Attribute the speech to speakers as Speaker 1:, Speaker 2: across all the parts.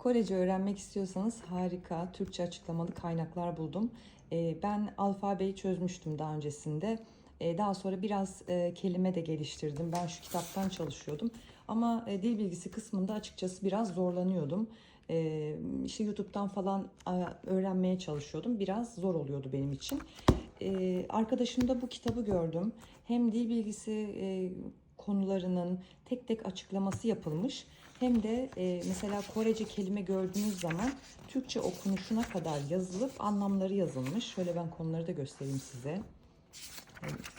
Speaker 1: Korece öğrenmek istiyorsanız harika Türkçe açıklamalı kaynaklar buldum. Ee, Ben alfabeyi çözmüştüm daha öncesinde. Ee, Daha sonra biraz e, kelime de geliştirdim. Ben şu kitaptan çalışıyordum. Ama e, dil bilgisi kısmında açıkçası biraz zorlanıyordum. Ee, İşte YouTube'dan falan öğrenmeye çalışıyordum. Biraz zor oluyordu benim için. Arkadaşımda bu kitabı gördüm. Hem dil bilgisi e, konularının tek tek açıklaması yapılmış. Hem de e, mesela Korece kelime gördüğünüz zaman Türkçe okunuşuna kadar yazılıp anlamları yazılmış. Şöyle ben konuları da göstereyim size.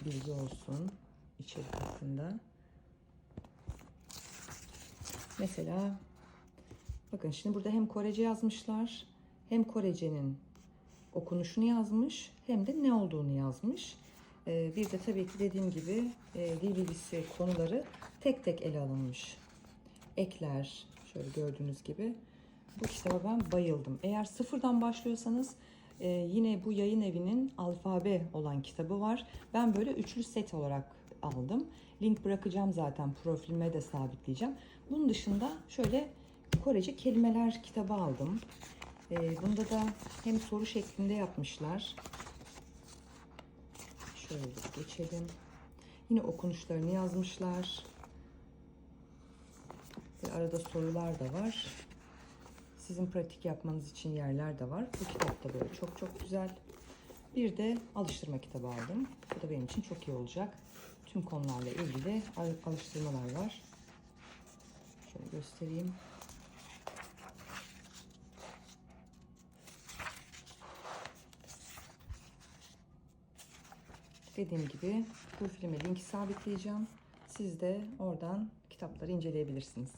Speaker 1: Bilgi olsun içerisinde. Mesela bakın şimdi burada hem Korece yazmışlar hem Korece'nin okunuşunu yazmış hem de ne olduğunu yazmış. Ee, bir de tabii ki dediğim gibi e, dil bilgisi konuları tek tek ele alınmış. Ekler şöyle gördüğünüz gibi. Bu kitaba ben bayıldım. Eğer sıfırdan başlıyorsanız e, yine bu yayın evinin alfabe olan kitabı var. Ben böyle üçlü set olarak aldım. Link bırakacağım zaten profilime de sabitleyeceğim. Bunun dışında şöyle Korece kelimeler kitabı aldım. E, bunda da hem soru şeklinde yapmışlar. Şöyle geçelim. Yine okunuşlarını yazmışlar. Ve arada sorular da var. Sizin pratik yapmanız için yerler de var. Bu kitap da böyle çok çok güzel. Bir de alıştırma kitabı aldım. Bu da benim için çok iyi olacak. Tüm konularla ilgili al- alıştırmalar var. Şöyle göstereyim. Dediğim gibi bu filme linki sabitleyeceğim. Siz de oradan kitapları inceleyebilirsiniz.